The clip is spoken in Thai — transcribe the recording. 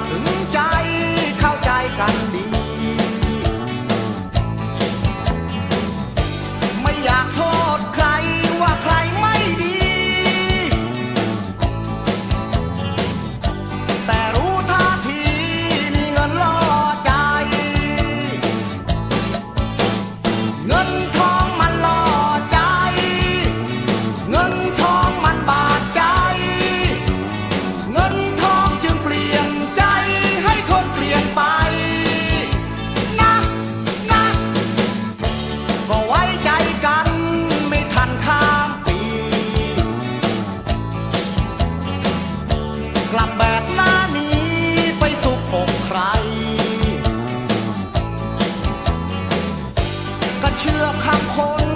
nothing เชื่อคำคน